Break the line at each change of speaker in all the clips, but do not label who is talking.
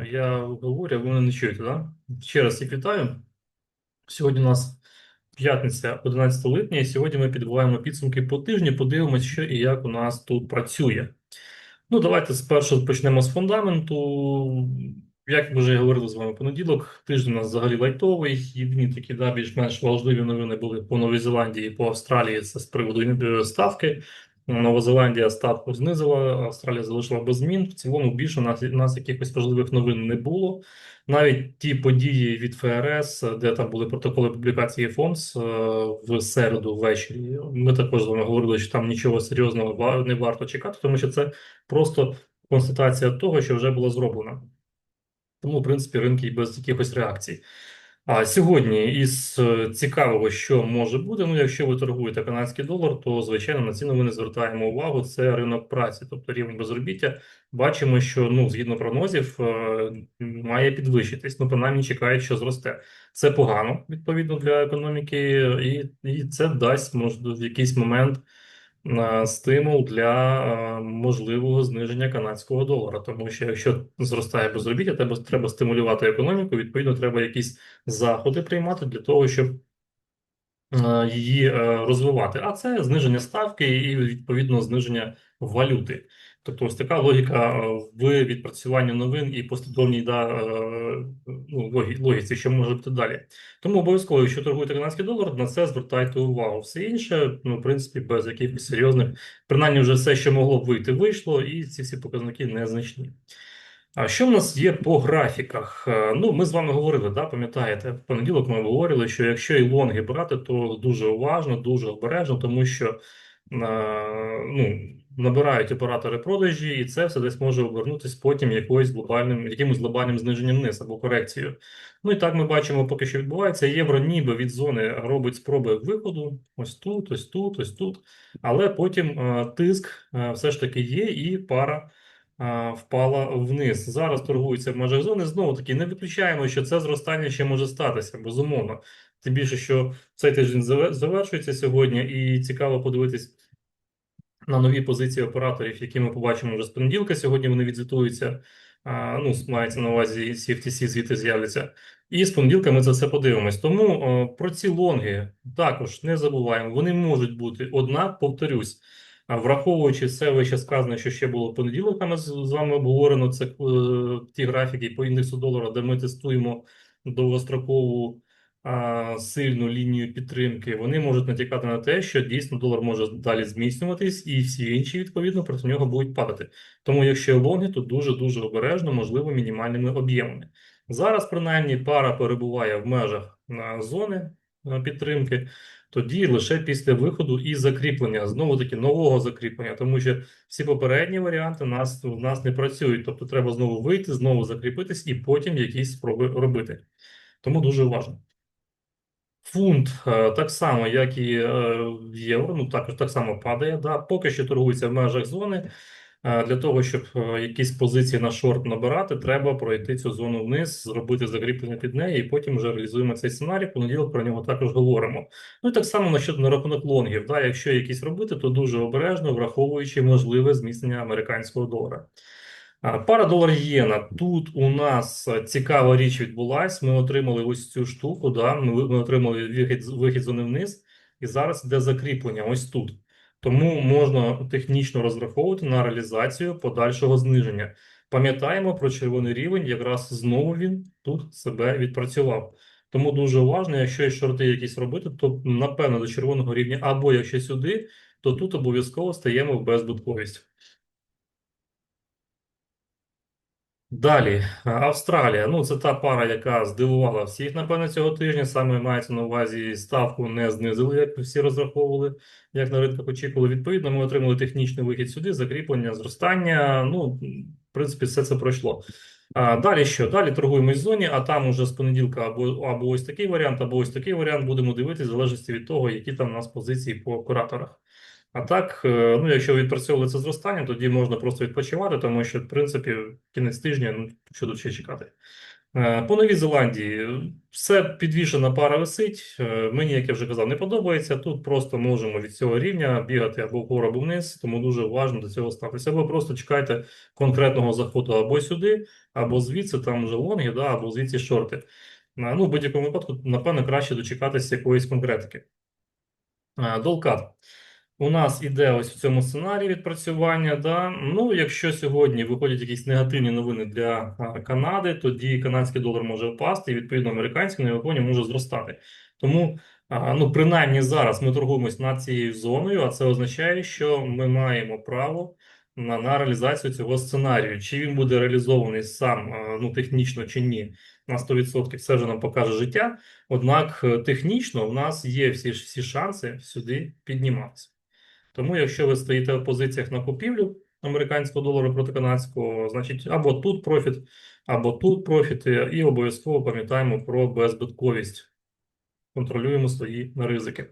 Я говорю, ви мене не чуєте, так? Ще раз всіх вітаю. Сьогодні у нас п'ятниця, 11 липня, і сьогодні ми підбиваємо підсумки по тижню, подивимося, що і як у нас тут працює. Ну, давайте спершу почнемо з фундаменту. Як ми вже говорили з вами понеділок, тиждень у нас взагалі лайтовий. Єдині такі да, більш-менш важливі новини були по Новій Зеландії, по Австралії. Це з приводу е, ставки. Нова Зеландія ставку знизила, Австралія залишила без змін. В цілому більше у нас, у нас якихось важливих новин не було. Навіть ті події від ФРС, де там були протоколи публікації ФОМС е, в середу ввечері. Ми також з вами говорили, що там нічого серйозного не варто чекати, тому що це просто констатація того, що вже було зроблено. Тому, в принципі, ринки без якихось реакцій. А сьогодні із е, цікавого, що може бути, ну якщо ви торгуєте канадський долар, то звичайно на ці новини звертаємо увагу. Це ринок праці, тобто рівень безробіття. Бачимо, що ну згідно прогнозів е, має підвищитись. Ну принаймні чекають, що зросте. Це погано відповідно для економіки, і, і це дасть може в якийсь момент стимул для е, можливого зниження канадського долара. Тому що якщо зростає безробіття, треба, треба стимулювати економіку. Відповідно, треба якісь заходи приймати для того, щоб е, її е, розвивати. А це зниження ставки і відповідно зниження валюти. Тобто, ось така логіка е, в відпрацюванні новин і послідовній да, е, ну, логі- логіці, що може бути далі. Тому обов'язково, якщо торгуєте канадський долар, на це звертайте увагу. Все інше, ну, в принципі, без якихось серйозних, принаймні, вже все, що могло б вийти, вийшло, і ці всі показники незначні. А що в нас є по графіках? Е, Ну, ми з вами говорили, да, пам'ятаєте, в понеділок ми говорили, що якщо і лонги брати, то дуже уважно, дуже обережно, тому що ну, набирають оператори продажі, і це все десь може обернутися потім якоюсь глобальним, якимось глобальним зниженням вниз або корекцією. Ну і так ми бачимо, поки що відбувається. Євро ніби від зони робить спроби виходу, ось тут, ось тут, ось тут. Але потім е, тиск е, все ж таки є, і пара впала вниз. Зараз торгується в межах зони. Знову таки, не виключаємо, що це зростання ще може статися, безумовно. Тим більше, що цей тиждень заве- завершується сьогодні, і цікаво подивитись на нові позиції операторів, які ми побачимо вже з понеділка. Сьогодні вони відзвітуються. Ну, мається на увазі CFTC звідти з'являться. І з понеділка ми це все подивимось. Тому про ці лонги також не забуваємо. Вони можуть бути. Однак, повторюсь, Враховуючи все вище сказане, що ще було в понеділок, ми з вами обговорено це е, ті графіки по індексу долара, де ми тестуємо довгострокову сильну лінію підтримки. Вони можуть натякати на те, що дійсно долар може далі зміцнюватись, і всі інші відповідно проти нього будуть падати. Тому, якщо лонги, то дуже дуже обережно, можливо, мінімальними об'ємами. Зараз, принаймні, пара перебуває в межах зони підтримки тоді лише після виходу і закріплення, знову таки нового закріплення, тому що всі попередні варіанти нас, у нас не працюють. Тобто треба знову вийти, знову закріпитись і потім якісь спроби робити. Тому дуже уважно. Фунт е, так само, як і е, євро, ну також так само падає. Да? Поки що торгується в межах зони. Е, Для того, щоб якісь позиції на шорт набирати, треба пройти цю зону вниз, зробити закріплення під неї, і потім вже реалізуємо цей сценарій. Понеділок про нього також говоримо. Ну і так само на щодо на рахунок лонгів. Да? Якщо якісь робити, то дуже обережно, враховуючи можливе зміцнення американського долара. Пара долар єна. Тут у нас е, цікава річ відбулась. Ми отримали ось цю штуку. Да? Ми отримали вихід, вихід зони вниз, і зараз йде закріплення ось тут. Тому можна технічно розраховувати на реалізацію подальшого зниження. Пам'ятаємо про червоний рівень, якраз знову він тут себе відпрацював. Тому дуже уважно, якщо є шорти якісь робити, то напевно до червоного рівня, або якщо сюди, то тут обов'язково стаємо в безбутковість. Далі, Австралія. Ну, це та пара, яка здивувала всіх, напевно, цього тижня. Саме мається на увазі ставку не знизили, як всі розраховували, як на ринках очікували. Відповідно, ми отримали технічний вихід сюди, закріплення, зростання. Ну, в принципі, все це пройшло. А, далі що? Далі торгуємо в зоні, а там уже з понеділка або, або ось такий варіант, або ось такий варіант. Будемо дивитися, в залежності від того, які там у нас позиції по операторах. А так, е, ну якщо відпрацьовували це зростання, тоді можна просто відпочивати, тому що, в принципі, кінець тижня, ну що тут ще чекати. Е, По Новій Зеландії все підвішена пара висить. Е, Мені, як я вже казав, не подобається. Тут просто можемо від цього рівня бігати або вгору, або вниз, тому дуже уважно до цього ставитися. Або просто чекайте конкретного заходу або сюди, або звідси, там вже лонги, да, або звідси шорти. Ну, в будь-якому випадку, напевно, краще дочекатися якоїсь конкретики. Долкат. У нас іде ось в цьому сценарії відпрацювання. Да? Ну, якщо сьогодні виходять якісь негативні новини для Канади, тоді канадський долар може впасти, і відповідно американський на його може зростати. Тому, ну, принаймні зараз ми торгуємось над цією зоною, а це означає, що ми маємо право на, на реалізацію цього сценарію. Чи він буде реалізований сам ну, технічно чи ні, на 100%, це вже нам покаже життя. Однак е, технічно в нас є всі, всі шанси сюди підніматися. Тому, якщо ви стоїте в позиціях на купівлю американського долару проти канадського, значить або тут профіт, або тут профіт, і обов'язково пам'ятаємо про беззбитковість. Контролюємо свої ризики.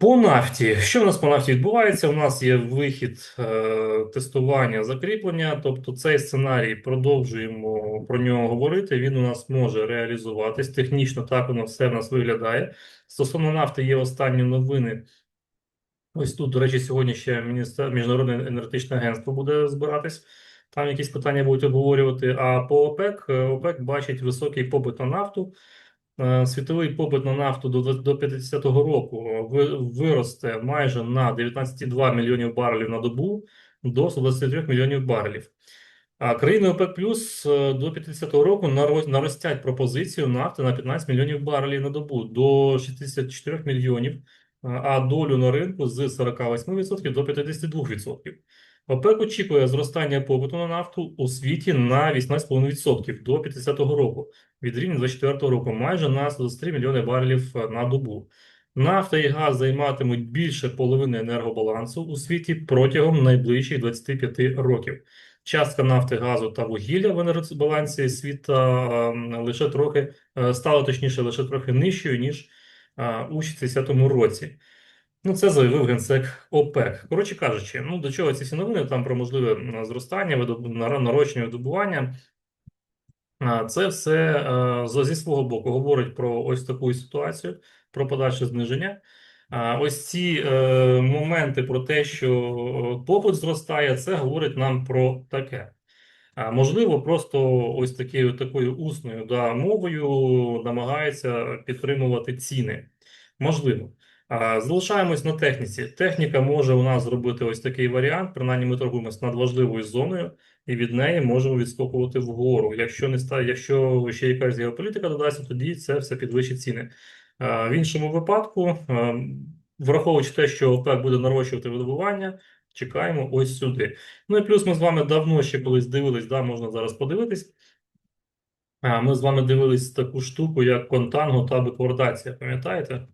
По нафті, що в нас по нафті відбувається? У нас є вихід е, тестування закріплення, тобто цей сценарій продовжуємо про нього говорити. Він у нас може реалізуватись. Технічно так воно все в нас виглядає. Стосовно нафти, є останні новини. Ось тут, до речі, сьогодні ще міністер... Міжнародне енергетичне агентство буде збиратись. Там якісь питання будуть обговорювати. А по ОПЕК, е, ОПЕК бачить високий попит на нафту. Е, Світовий попит на нафту до до 50-го року виросте майже на 19,2 мільйонів барелів на добу до 123 мільйонів барелів. А країни ОПЕК плюс е, до 50-го року наро- наростять пропозицію нафти на 15 мільйонів барелів на добу до 64 мільйонів, е, а долю на ринку з 48% до 52%. ОПЕК очікує зростання попиту на нафту у світі на 18,5% до 50-го року від рівня 24 року майже на 123 мільйони барелів е, на добу. Нафта і газ займатимуть більше половини енергобалансу у світі протягом найближчих 25 років. Частка нафти, газу та вугілля в енергобалансі світа е, лише трохи е, стала точніше лише трохи нижчою ніж е, у 60-му році. Ну, це заявив генсек ОПЕК. Коротше кажучи, ну до чого ці всі новини там про можливе зростання, нарощення видобування. Це все зі свого боку говорить про ось таку ситуацію, про подальше зниження. Ось ці е, моменти про те, що попит зростає, це говорить нам про таке. Можливо, просто ось такою такою усною да, мовою намагається підтримувати ціни. Можливо. Залишаємось на техніці. Техніка може у нас зробити ось такий варіант. Принаймні, ми торгуємося над важливою зоною, і від неї можемо відскокувати вгору. Якщо не ста, якщо ще якась геополітика додасться, тоді це все підвищить ціни. В іншому випадку, а, враховуючи те, що ОПЕК буде нарощувати видобування, чекаємо ось сюди. Ну і плюс ми з вами давно ще колись дивились, да, можна зараз подивитись. Ми з вами дивились таку штуку, як контанго та беквардація, пам'ятаєте?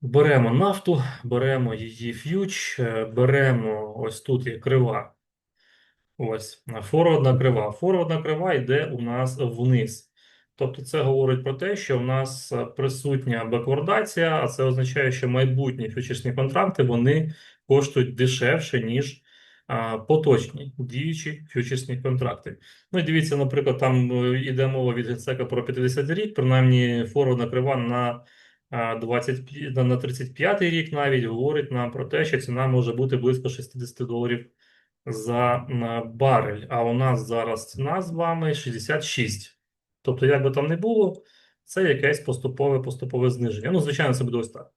Беремо нафту, беремо її ф'юч, е, беремо ось тут є крива. Ось форвардна крива. Форвардна крива йде у нас вниз. Тобто це говорить про те, що в нас е, присутня беквардація, а це означає, що майбутні фьючерсні контракти вони коштують дешевше, ніж поточні діючі фьючерсні контракти. Ну і дивіться, наприклад, там е, йде мова від генсека про 50 рік, принаймні форвардна крива на а, 25, на 35 рік навіть говорить нам про те, що ціна може бути близько 60 доларів за барель. А у нас зараз ціна з вами 66. Тобто, як би там не було, це якесь поступове поступове зниження. Ну, звичайно, це буде ось так.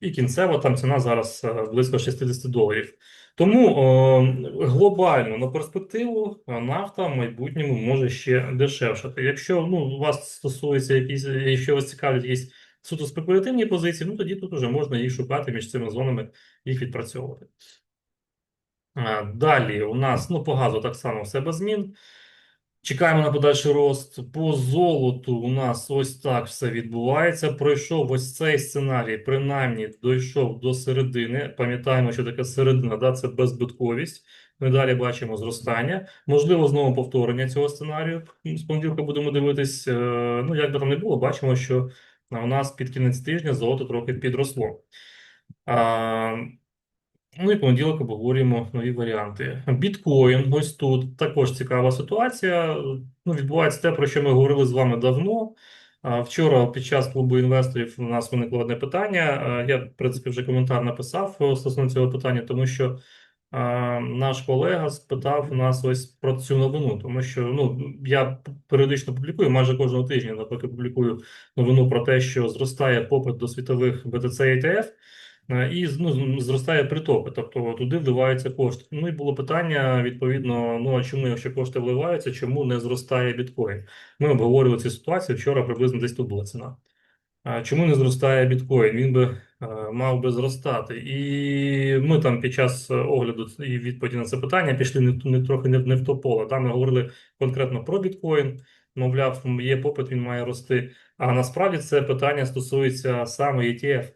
І кінцева там ціна зараз е, близько 60 доларів. Тому е, глобально на перспективу е, нафта в майбутньому може ще дешевшати. Якщо ну, у вас стосується якісь, якщо вас цікавлять якісь суто спекулятивні позиції, ну тоді тут вже можна їх шукати між цими зонами, їх відпрацьовувати. Далі у нас ну, по газу так само все без змін. Чекаємо на подальший рост. По золоту у нас ось так все відбувається. Пройшов ось цей сценарій, принаймні дійшов до середини. Пам'ятаємо, що таке середина, да? це беззбитковість. Ми далі бачимо зростання. Можливо, знову повторення цього сценарію. З понеділка будемо дивитись. Е, Ну, як би там не було, бачимо, що у нас під кінець тижня золото трохи підросло. Ну і понеділок обговорюємо нові варіанти. Біткоін, ось тут також цікава ситуація. Ну, відбувається те, про що ми говорили з вами давно. Вчора під час клубу інвесторів у нас виникло одне питання. Я, в принципі, вже коментар написав е, стосовно цього питання, тому що наш колега спитав нас ось про цю новину, тому що ну я періодично публікую майже кожного тижня, наприклад, публікую новину про те, що зростає попит до світових BTC ETF, е, і ну, зростає притоки, тобто туди вливаються кошти. Ну і було питання відповідно: ну а чому, якщо кошти вливаються, чому не зростає біткоін? Ми обговорювали цю ситуацію вчора, приблизно десь тут була ціна. Чому не зростає біткоін? Він би е, мав би зростати. І ми там під час огляду і відповіді на це питання пішли не, не трохи не, не в то поле. Там ми говорили конкретно про біткоін. Мовляв, є попит, він має рости. А насправді це питання стосується саме ETF.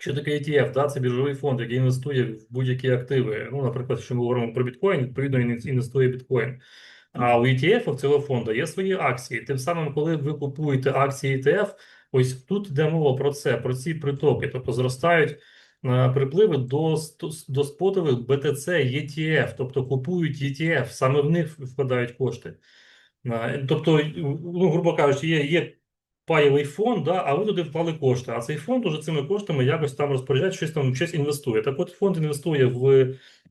Що таке ETF? Да? Це біржовий фонд, який інвестує в будь-які активи. Ну, наприклад, якщо ми говоримо про біткоін, відповідно він інвестує біткоін. А у ETF цього фонду є свої акції. Тим самим, коли ви купуєте акції ETF, ось тут йде мова про це, про ці притоки, тобто зростають е, припливи до, до спотових BTC ETF, тобто купують ETF, саме в них вкладають кошти. Е, Тобто, ну, грубо кажучи, є, є паєвий фонд, да, а ви туди вклали кошти. А цей фонд уже цими коштами якось там розпоряджає, щось там щось інвестує. Так от фонд інвестує в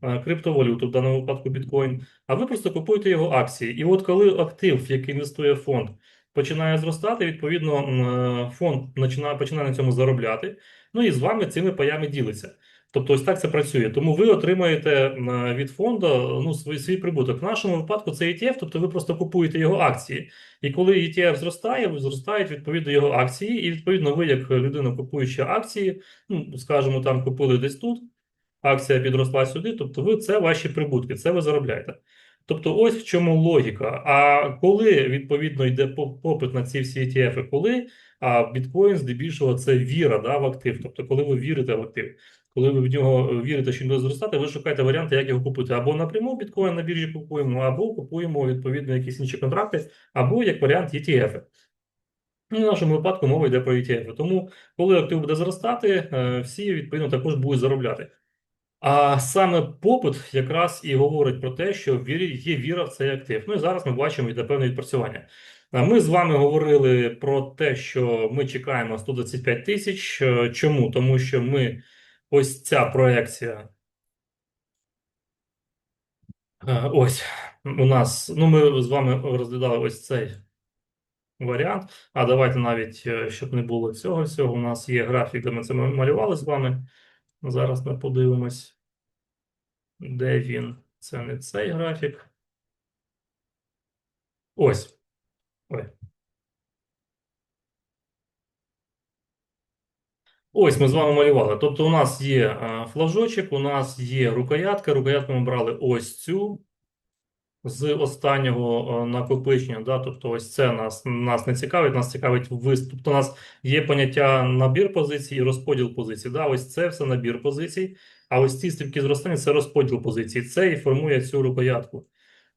е, криптовалюту, в даному випадку біткоін, а ви просто купуєте його акції. І от коли актив, в який інвестує фонд, починає зростати, відповідно, е, фонд починає на цьому заробляти. Ну і з вами цими паями ділиться. Тобто, ось так це працює. Тому ви отримаєте е, від фонду ну, свій, свій прибуток. В нашому випадку це ETF, тобто ви просто купуєте його акції. І коли ETF зростає, зростають відповідно його акції, і відповідно ви, як людина, купуюча акції, ну скажімо, там купили десь тут, акція підросла сюди, тобто ви це ваші прибутки, це ви заробляєте. Тобто, ось в чому логіка. А коли відповідно йде попит на ці всі ETF, коли а біткоін здебільшого це віра да, в актив, тобто, коли ви вірите в актив. Коли ви в нього вірите, що він буде зростати, ви шукаєте варіанти, як його купити. Або напряму біткоін на біржі купуємо, або купуємо відповідно якісь інші контракти, або як варіант ETF. Ну, в нашому випадку мова йде про ETF. Тому, коли актив буде зростати, е, всі відповідно також будуть заробляти. А саме попит якраз і говорить про те, що є віра в цей актив. Ну і зараз ми бачимо йде певне відпрацювання. Ми з вами говорили про те, що ми чекаємо 125 тисяч. Е, чому? Тому що ми ось ця проекція. Е, ось у нас. Ну, ми з вами розглядали ось цей варіант. А давайте навіть, е, щоб не було цього всього, у нас є графік, де ми це малювали з вами. Зараз ми подивимось, де він. Це не цей графік. Ось. Ой. Ось ми з вами малювали. Тобто, у нас є е, флажочок, у нас є рукоятка. Рукоятку ми брали ось цю з останнього е, накопичення. Да? Тобто, ось це нас нас не цікавить, нас цікавить виступ. Тобто, у нас є поняття набір позицій і розподіл позицій. Да? Ось це все набір позицій. А ось ці стрибки зростання це розподіл позицій. Це і формує цю рукоятку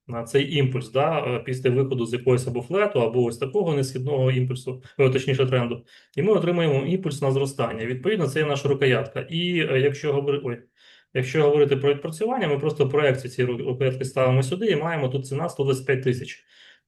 на цей імпульс, да, е, після виходу з якогось або флету, або ось такого несхідного імпульсу, е, точніше тренду, і ми отримаємо імпульс на зростання. Відповідно, це є наша рукоятка. І е, якщо говорити, ой, якщо говорити про відпрацювання, ми просто проекцію цієї рукоятки ставимо сюди і маємо тут ціна 125 тисяч.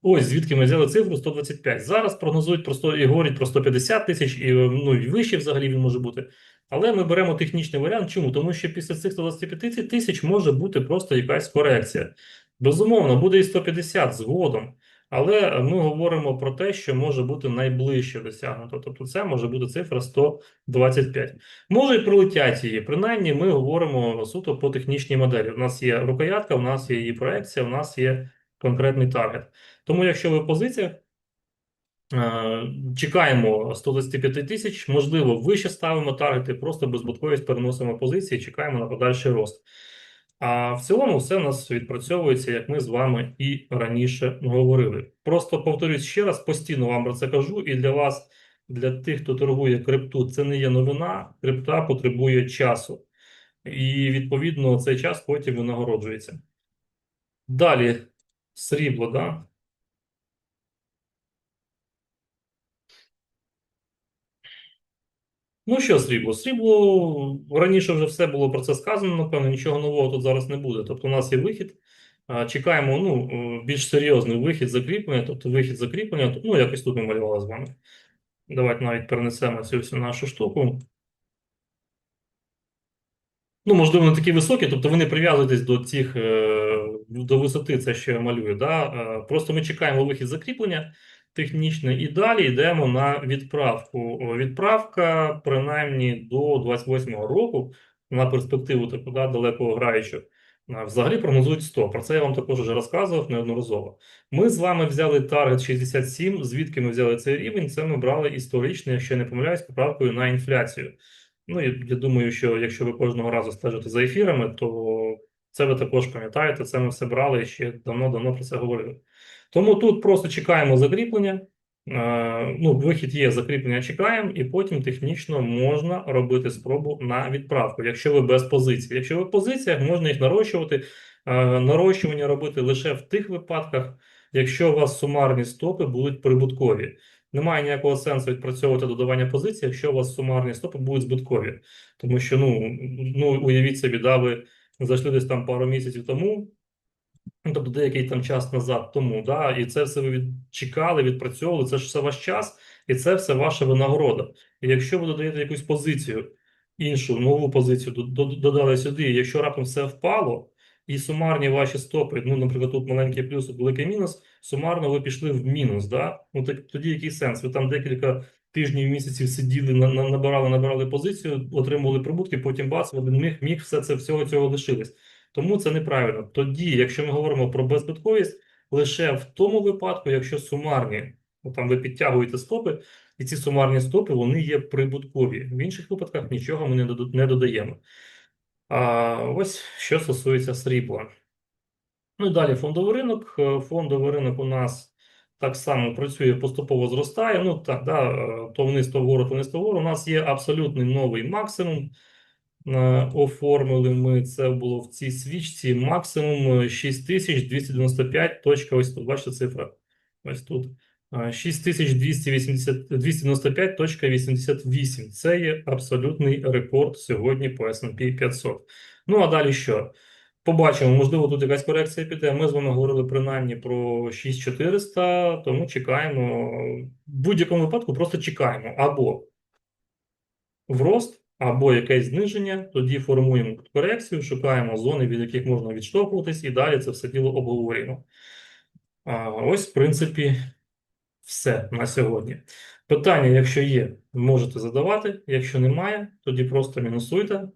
Ось звідки ми взяли цифру 125. Зараз прогнозують просто і говорять про 150 тисяч, і ну і вище взагалі він може бути. Але ми беремо технічний варіант. Чому? Тому що після цих 125 тисяч може бути просто якась корекція. Безумовно, буде і 150 згодом, але ми говоримо про те, що може бути найближче досягнуто. Тобто, це може бути цифра 125. Може і прилетять її. Принаймні, ми говоримо суто по технічній моделі. У нас є рукоятка, у нас є її проекція, у нас є конкретний таргет. Тому, якщо ви в позиціях. Е, чекаємо 125 тисяч, можливо, вище ставимо таргети, просто безбутковість переносимо позиції, чекаємо на подальший рост. А в цілому все у нас відпрацьовується, як ми з вами і раніше говорили. Просто повторюсь ще раз, постійно вам про це кажу, і для вас, для тих, хто торгує крипту, це не є новина. Крипта потребує часу. І, відповідно, цей час потім винагороджується. Далі, срібло, да? Ну що, срібло? Срібло раніше вже все було про це сказано, напевно, нічого нового тут зараз не буде. Тобто, у нас є вихід. Чекаємо ну, е, більш серйозний вихід закріплення, тобто вихід закріплення, ну, якось тут ми малювали з вами. Давайте навіть перенесемо цю всю нашу штуку. Ну, можливо, не такі високі, тобто ви не прив'язуєтесь до цих е, до висоти, це що я малюю. Да? Е, Просто ми чекаємо вихід закріплення технічне і далі йдемо на відправку. Відправка, принаймні, до 28-го року на перспективу таку да, далеко граючу. е, Взагалі прогнозують 100. Про це я вам також вже розказував неодноразово. Ми з вами взяли таргет 67. Звідки ми взяли цей рівень? Це ми брали історично, якщо не помиляюсь, поправкою на інфляцію. Ну, і я думаю, що якщо ви кожного разу стежите за ефірами, то це ви також пам'ятаєте, це ми все брали ще давно-давно про це говорили. Тому тут просто чекаємо закріплення. Е, ну, вихід є, закріплення чекаємо, і потім технічно можна робити спробу на відправку, якщо ви без позиції. Якщо ви в позиціях, можна їх нарощувати. Е, нарощування робити лише в тих випадках, якщо у вас сумарні стопи будуть прибуткові. Немає ніякого сенсу відпрацьовувати додавання позицій, якщо у вас сумарні стопи будуть збиткові. Тому що, ну, ну уявіть собі, да, ви зайшли десь там пару місяців тому, тобто деякий там час назад тому, да, і це все ви відчекали, відпрацьовували, це ж все ваш час, і це все ваша винагорода. І якщо ви додаєте якусь позицію, іншу нову позицію, до- до- додали сюди, якщо раптом все впало, і сумарні ваші стопи, ну, наприклад, тут маленький плюс, великий мінус, сумарно ви пішли в мінус, да? Ну так тоді який сенс? Ви там декілька тижнів, місяців сиділи, на, на- набирали, набирали позицію, отримували прибутки, потім бац, в один міг, міг все це всього цього лишилось. Тому це неправильно. Тоді, якщо ми говоримо про беззбитковість, лише в тому випадку, якщо сумарні, ну, там ви підтягуєте стопи, і ці сумарні стопи вони є прибуткові. В інших випадках нічого ми не додаємо. А ось що стосується срібла. Ну і далі фондовий ринок. Е, Фондовий ринок у нас так само працює, поступово зростає. Ну так, да, е, то вниз, то вгору, то вниз, то вгору. У нас є абсолютний новий максимум. Е, Оформили ми це було в цій свічці. Максимум е, 6295. Точка, ось тут, бачите цифра. Ось тут. Е, 6280 295.88. Це є абсолютний рекорд сьогодні по S&P 500. Ну а далі що? Побачимо, можливо, тут якась корекція піде. Ми з вами говорили принаймні про 6400, тому чекаємо. В будь-якому випадку просто чекаємо або в рост, або якесь зниження. Тоді формуємо корекцію, шукаємо зони, від яких можна відштовхуватись, і далі це все діло обговорюємо. Ось, в принципі, все на сьогодні. Питання, якщо є, можете задавати. Якщо немає, тоді просто мінусуйте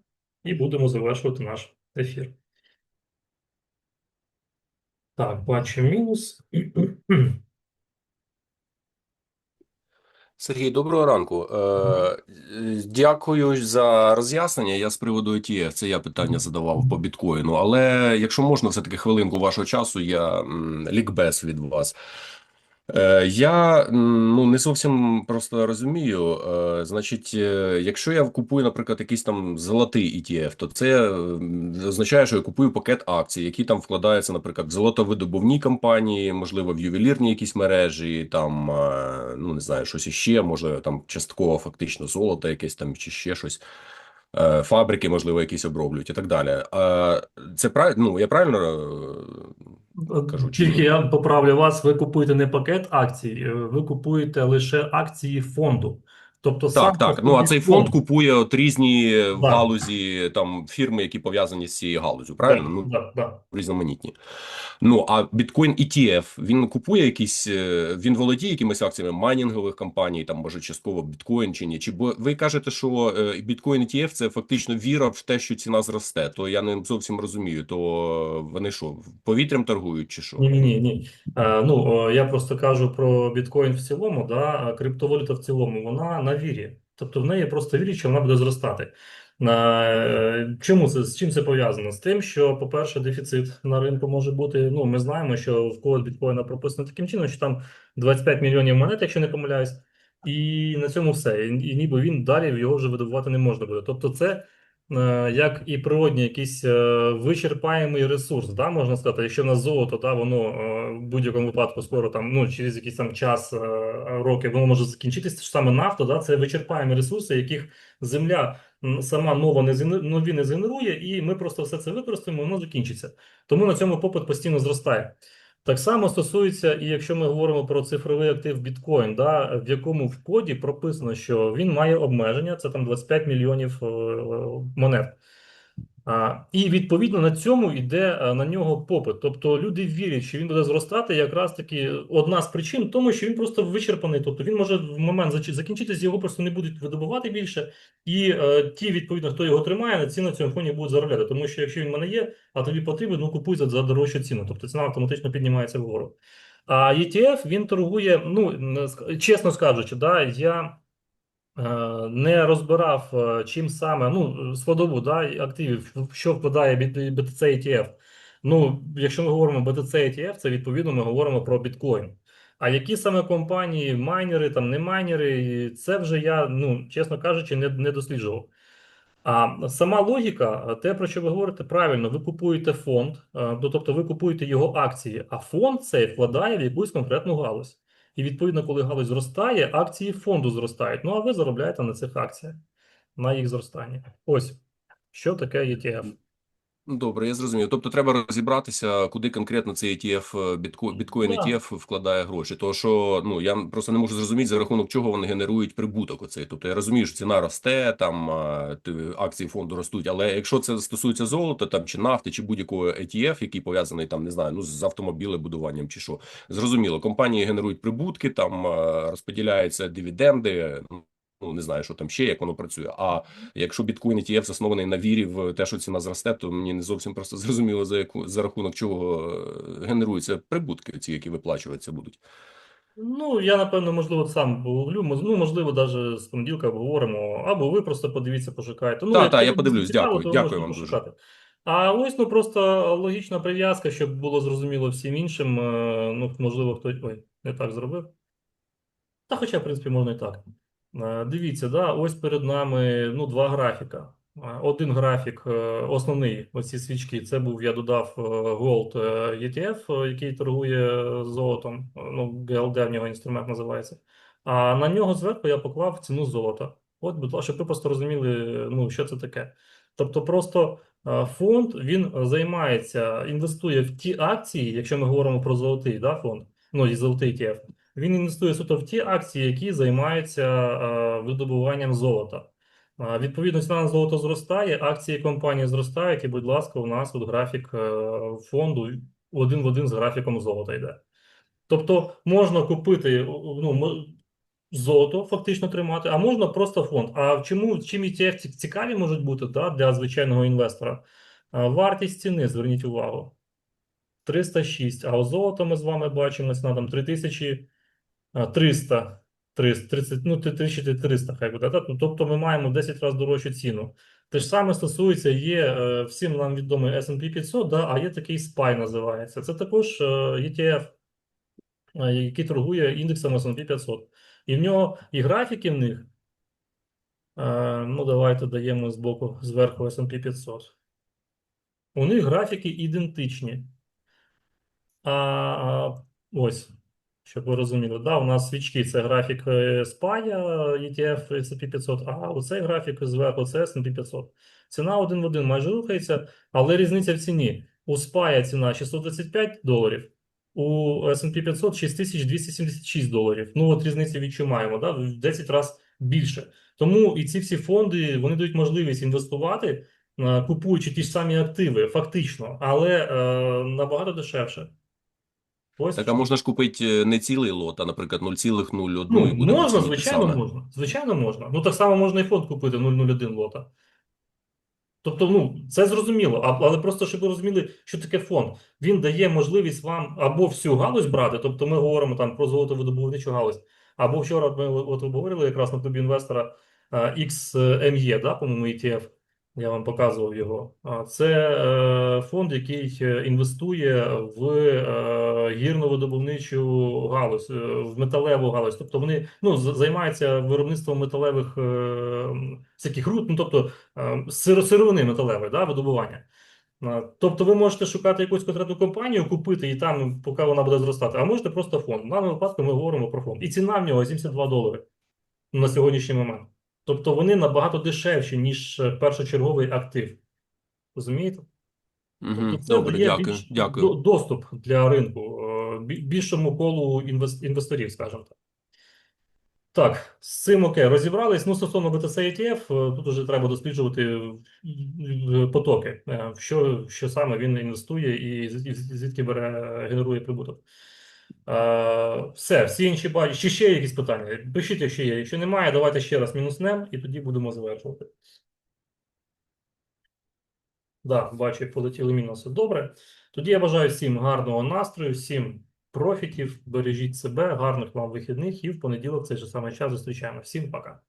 і будемо завершувати наш ефір. Так, бачу мінус.
Сергій, доброго ранку. Е, Дякую за роз'яснення. Я з приводу ETF, це я питання задавав по біткоїну. Але якщо можна, все-таки хвилинку вашого часу, я лікбез від вас. Е, Я ну не зовсім просто розумію. Е, Значить, е, якщо я купую, наприклад, якийсь там золотий ETF, то це означає, що я купую пакет акцій, які там вкладаються, наприклад, в золотовидобувні компанії, можливо, в ювелірні якісь мережі, там ну не знаю, щось іще, може там частково фактично золото, якесь там чи ще щось. Фабрики, можливо, якісь оброблюють і так далі. Е, Це? Ну я правильно кажу.
Тільки я поправлю вас, ви купуєте не пакет акцій, е, ви купуєте лише акції фонду. Тобто
Так, так. Ну а цей фонд купує от різні
Так.
галузі там фірми, які пов'язані з цією галузю. Правильно? Ну
Да, да.
різноманітні. Ну а біткоін ETF, він купує якісь, е, він володіє якимись акціями майнінгових компаній, там може частково біткоін чи ні. Чи бо ви кажете, що е, біткоін ETF це фактично віра в те, що ціна зросте? То я не зовсім розумію. То вони що повітрям торгують, чи що?
Ні, ні, ні, ні. Ну, я просто кажу про біткоін в цілому, да, криптовалюта в цілому, вона на вірі. Тобто в неї просто вірить, що вона буде зростати. Е, чому це, з чим це пов'язано? З тим, що, по-перше, дефіцит на ринку може бути. Ну, ми знаємо, що в код біткоїна прописано таким чином, що там 25 мільйонів монет, якщо не помиляюсь, і на цьому все. І, і ніби він далі його вже видобувати не можна буде. Тобто, це як і природній якийсь е, вичерпаємий ресурс, да, можна сказати. Якщо в нас золото, да, воно е, в будь-якому випадку скоро там, ну, через якийсь там час, е, роки, воно може закінчитися. Те саме нафта, да, це вичерпаємі ресурси, яких земля сама нова не нові не згенерує, і ми просто все це використаємо, воно закінчиться. Тому на цьому попит постійно зростає. Так само стосується, і якщо ми говоримо про цифровий актив біткоін, да, в якому в коді прописано, що він має обмеження, це там 25 мільйонів е, монет. І відповідно на цьому йде е, на нього попит. Тобто люди вірять, що він буде зростати. Якраз таки одна з причин тому, що він просто вичерпаний. Тобто він може в момент закінчитись, його просто не будуть видобувати більше. І е, ті, відповідно, хто його тримає, на ці на цьому фоні будуть заробляти. Тому що якщо він в мене є, а тобі потрібен, ну купуй за, за дорожчу ціну. Тобто ціна автоматично піднімається вгору. А ETF він торгує, ну чесно скажучи, да, я не розбирав, е, чим саме ну, складову да, активів, що вкладає BT- BTC ETF. Ну, якщо ми говоримо BTC ETF, це відповідно ми говоримо про біткоін. А які саме компанії, майнери, там не майнери, це вже я, ну, чесно кажучи, не, не досліджував. А сама логіка, е, те, про що ви говорите, правильно, ви купуєте фонд, е, ну, тобто ви купуєте його акції, а фонд цей вкладає в якусь конкретну галузь. І відповідно, коли галузь зростає, акції фонду зростають. Ну а ви заробляєте на цих акціях, на їх зростання. Ось що таке ETF.
Ну, Добре, я зрозумів. Тобто треба розібратися, куди конкретно цей ETF, е, бітко, біткоін
Так.
ETF вкладає гроші. Тому що ну я просто не можу зрозуміти, за рахунок чого вони генерують прибуток. Оцей. Тобто я розумію, що ціна росте, там акції фонду ростуть. Але якщо це стосується золота, там чи нафти, чи будь-якого ETF, який пов'язаний там, не знаю, ну з автомобілебудуванням чи що, зрозуміло, компанії генерують прибутки, там розподіляються дивіденди. Ну не знаю, що там ще, як воно працює. А Якщо біткоін ETF заснований на вірі в те, що ціна зросте, то мені не зовсім просто зрозуміло за яку за рахунок чого е, генеруються прибутки, ці які виплачуватися будуть.
Ну, я напевно, можливо, сам погуглю, ну, можливо, навіть з понеділка обговоримо, або ви просто подивіться, пошукайте. Ну,
Та,
якщо
та, я подивлюсь,
цікаво,
дякую, дякую вам дуже.
пошукати. А ось ну просто логічна прив'язка, щоб було зрозуміло всім іншим. е, Ну, можливо, хтось ой, не так зробив. Та хоча, в принципі, можна і так. Е, Дивіться, да, ось перед нами ну, два графіка. Е, Один графік, е, основний, оці свічки, це був, я додав Gold ETF, який торгує золотом. Ну, GLD в нього інструмент називається. А на нього зверху я поклав ціну золота. От, будь ласка, щоб ви просто розуміли, ну, що це таке. Тобто, просто фонд він займається, інвестує в ті акції, якщо ми говоримо про золотий да, фонд, ну і золотий ETF, він інвестує суто в ті акції, які займаються видобуванням золота. Відповідно, ціна на золото зростає, акції компанії зростають, і, будь ласка, у нас тут графік е, фонду один в один з графіком золота йде. Тобто можна купити ну, золото, фактично тримати, а можна просто фонд. А чому чим ETF цікаві можуть бути да, для звичайного інвестора? Вартість ціни, зверніть увагу. 306, а у золото ми з вами бачимо ціна там 3300, 300, 30, ну 3300 хай буде. Так? Ну, тобто ми маємо 10 разів дорожчу ціну. Те ж саме стосується, є е, всім нам відомий S&P 500, да, а є такий SPY називається. Це також е, ETF, е, який торгує індексом S&P 500. І в нього і графіки в них. Ну, давайте даємо з боку зверху S&P 500. У них графіки ідентичні. А, ось, щоб ви розуміли, да, у нас свічки це графік SPY, ETF S&P 500, а оцей графік зверху це S&P 500. Ціна один в один майже рухається, але різниця в ціні. У SPY ціна 635 доларів, у S&P 500 6276 доларів. Ну, от різницю відчуваємо, да, в 10 разів більше. Тому і ці всі фонди вони дають можливість інвестувати, е, купуючи ті ж самі активи, фактично, але е, набагато дешевше. Ось
Так, а можна ж купити е, не цілий лот, а, наприклад, 0,01
ну,
і буде
можна, звичайно,
саме.
можна. Звичайно, можна. Ну, так само можна і фонд купити 001 лота. Тобто, ну, це зрозуміло, але просто щоб ви розуміли, що таке фонд. Він дає можливість вам або всю галузь брати, тобто ми говоримо там про золотовидобувничу галузь, або вчора ми от обговорили якраз на тобі інвестора е, XME, да, по-моєму, ETF. Я вам показував його. Це е, фонд, який е, інвестує в е, гірно-видобувничу галузь, в металеву галузь. Тобто вони ну, займаються виробництвом металевих всяких руд, ну тобто сировини металевої, да, видобування. Тобто ви можете шукати якусь конкретну компанію, купити і там, поки вона буде зростати, а можете просто фонд. В даному випадку ми говоримо про фонд. І ціна в нього 72 долари на сьогоднішній момент. Тобто вони набагато дешевші, ніж е, першочерговий актив. Розумієте?
Угу.
Тобто це
Добре, дякую.
більш
Дякую.
доступ для ринку, е, більшому колу інвес- інвесторів, скажімо так. Так, з цим окей, розібрались. Ну, стосовно BTC ETF, е, тут уже треба досліджувати потоки, в що, що саме він інвестує і звідки бере, генерує прибуток. Все, всі інші бачать. Чи ще є якісь питання? Пишіть, якщо є. Якщо немає, давайте ще раз мінуснем, і тоді будемо завершувати. Да, бачу, полетіли мінуси. Добре. Тоді я бажаю всім гарного настрою, всім профітів, бережіть себе, гарних вам вихідних і в понеділок цей же самий час зустрічаємо. Всім пока.